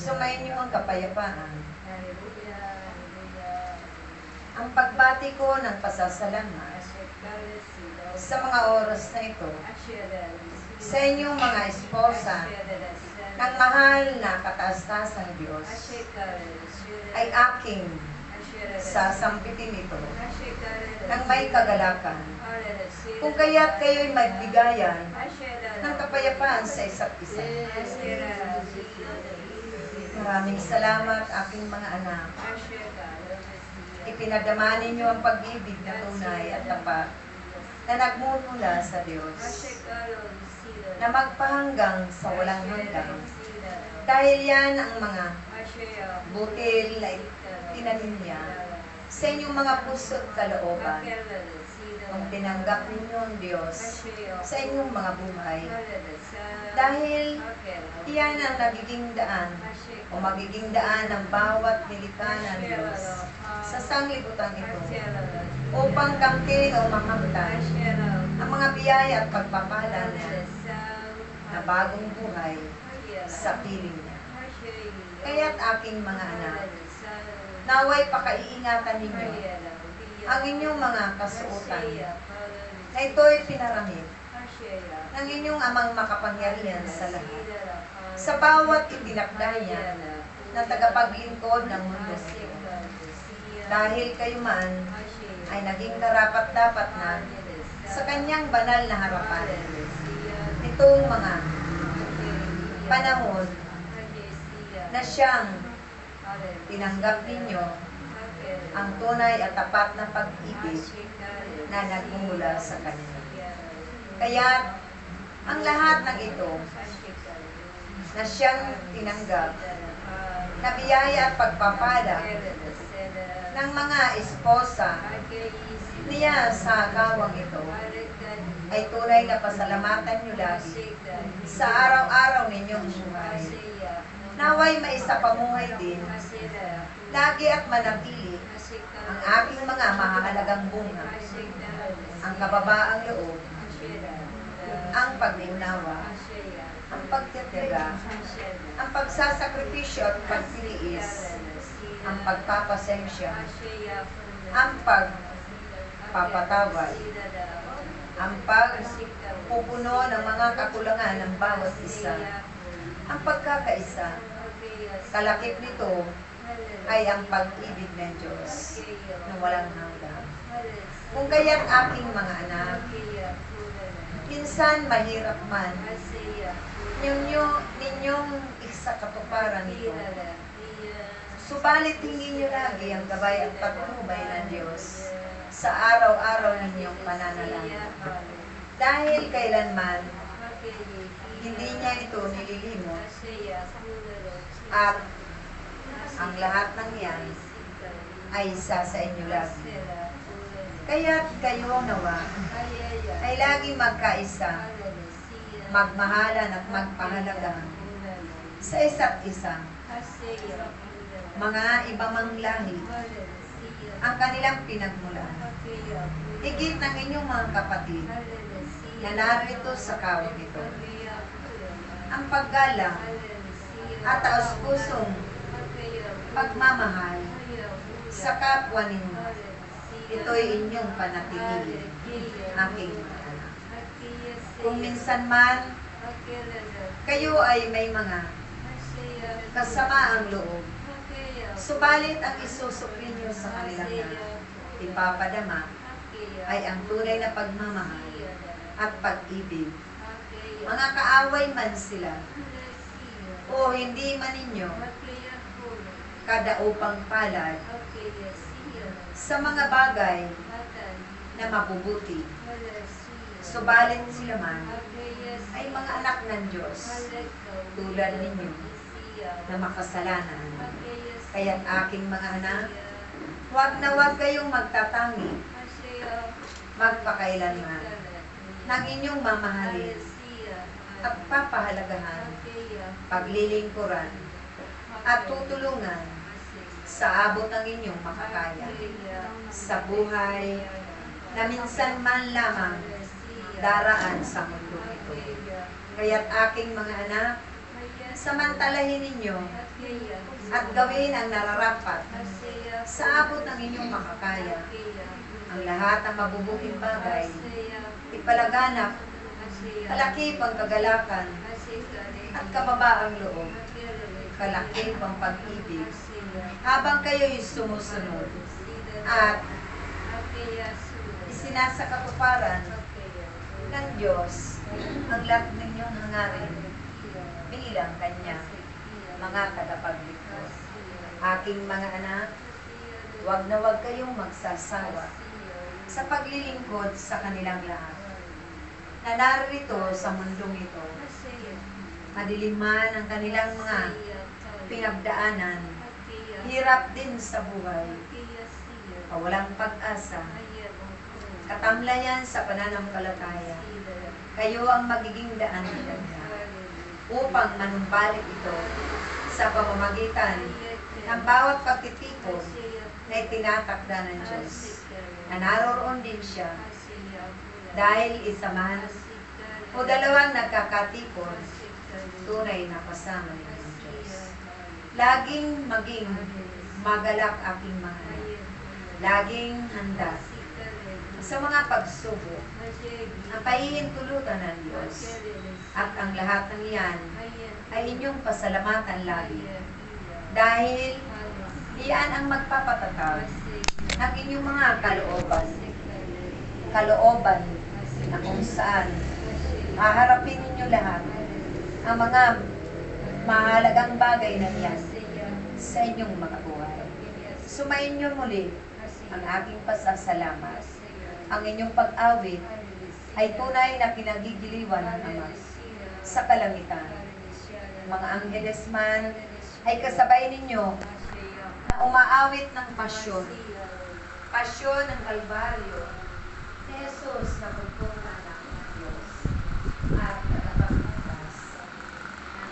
Sumayin niyo ang kapayapaan. Hallelujah, hallelujah. Ang pagbati ko ng pasasalamat sa mga oras na ito sa inyong mga esposa ng mahal na kataas-tasang Diyos ay aking sasampitin ito ng may kagalakan. Kung kaya't kayo'y magbigayan ng kapayapaan sa isa't isa. Maraming salamat aking mga anak. Ipinadama ninyo ang pag-ibig na tunay at tapat na nagmumula sa Diyos na magpahanggang sa walang hanggang. Dahil yan ang mga butil na tinanim niya sa inyong mga puso't kalooban. Kung tinanggap ninyo ang Diyos sa inyong mga buhay. Dahil iyan ang nagiging daan o magiging daan ng bawat nilikha ng Diyos sa sanglibutan ito upang kamtin o makamtan ang mga biyaya at pagpapala niya na bagong buhay sa piling niya. Kaya't aking mga anak, naway pakaiingatan ninyo. Ang inyong mga kasuotan. Na ito'y pinaramit ng inyong amang makapangyarihan sa lahat. Sa bawat itinakda niya na tagapaglingkod ng mundo. Dahil kayo man ay naging karapat-dapat na sa kanyang banal na harapan. Itong mga panahon na siyang tinanggap ninyo ang tunay at tapat na pag-ibig na nagmumula sa Kanya. Kaya, ang lahat ng ito na siyang tinanggap na biyaya at pagpapala ng mga esposa niya sa kawang ito ay tunay na pasalamatan niyo lagi sa araw-araw ninyong. Naway maisapamuhay din. Lagi at manatili ang aking mga mahalagang bunga, ang kababaang loob, ang pag-iunawa, ang pagtitiyaga, ang pagsasakripisyo at pagtitiis, ang pagpapasensya, ang pagpapatawad, ang pagpupuno ng mga kakulangan ng bawat isa, ang pagkakaisa, kalakip nito ay ang pag-ibig ng Diyos na walang hanggan. Kung kaya't aking mga anak, minsan mahirap man, ninyo, ninyong isakatuparan ito. Subalit hindi nyo lagi ang gabay at patnubay ng Diyos sa araw-araw ninyong pananalangin. Dahil kailanman, hindi niya ito nililimot at ang lahat ng yan ay isa sa inyo lagi. Kaya't kayo nawa ay lagi magkaisa, magmahalan at magpahalagahan sa isa't isa. Mga iba mang lahi ang kanilang pinagmulan. Higit ng inyong mga kapatid na narito sa kawag ito. Ang paggalang at taos-pusong pagmamahal sa kapwa ninyo. Ito'y inyong panatili, aking anak. Kung minsan man, kayo ay may mga kasamaang loob. Subalit ang isusupli niyo sa kanilang ipapadama ay ang tunay na pagmamahal at pag-ibig. Mga kaaway man sila, o hindi man ninyo kadaupang palad sa mga bagay na mabubuti. Subalit sila man ay mga anak ng Diyos tulad ninyo na makasalanan. Kaya't aking mga anak, huwag na huwag kayong magtatangi, magpakailanman, ng inyong mamahalin at papahalagahan, paglilingkuran, at tutulungan sa abot ng inyong makakaya sa buhay na minsan man lamang daraan sa mundo ito. Kaya't aking mga anak, Samantalahin ninyo at gawin ang nararapat sa abot ng inyong makakaya. Ang lahat ng mabubuting bagay, ipalaganap, kalaki pang kagalakan, at kababaang loob, kalaki pang pag-ibig, habang kayo'y sumusunod at isinasa katuparan ng Diyos ang lahat ninyong hangarin bilang Kanya, mga tagapagligtas. Aking mga anak, huwag na huwag kayong magsasawa sa paglilingkod sa kanilang lahat. Na sa mundong ito, madilim man ang kanilang mga pinagdaanan, hirap din sa buhay, walang pag-asa, katamlayan sa pananampalataya. Kayo ang magiging daan nila upang manumbalik ito sa pamamagitan ng bawat pagtitipon na itinatakda ng Diyos. Na naroroon din siya dahil isa man o dalawang nagkakatipon, tunay na kasama ng Diyos. Laging maging magalak aking anak. Laging handa sa mga pagsubok ang pahihintulutan ng Diyos. At ang lahat ng iyan ay inyong pasalamatan lagi. Dahil iyan ang magpapatatag ng inyong mga kalooban. Kalooban na kung saan haharapin ninyo lahat ang mga mahalagang bagay na iyan sa inyong mga buhay. Sumayin niyo muli ang aking pasasalamat. Ang inyong pag-awit ay tunay na kinagigiliwan ng Ama sa kalangitan. Mga anggeles man ay kasabay ninyo na umaawit ng pasyon. Pasyon ng Kalbaryo ni Jesus na pagpunta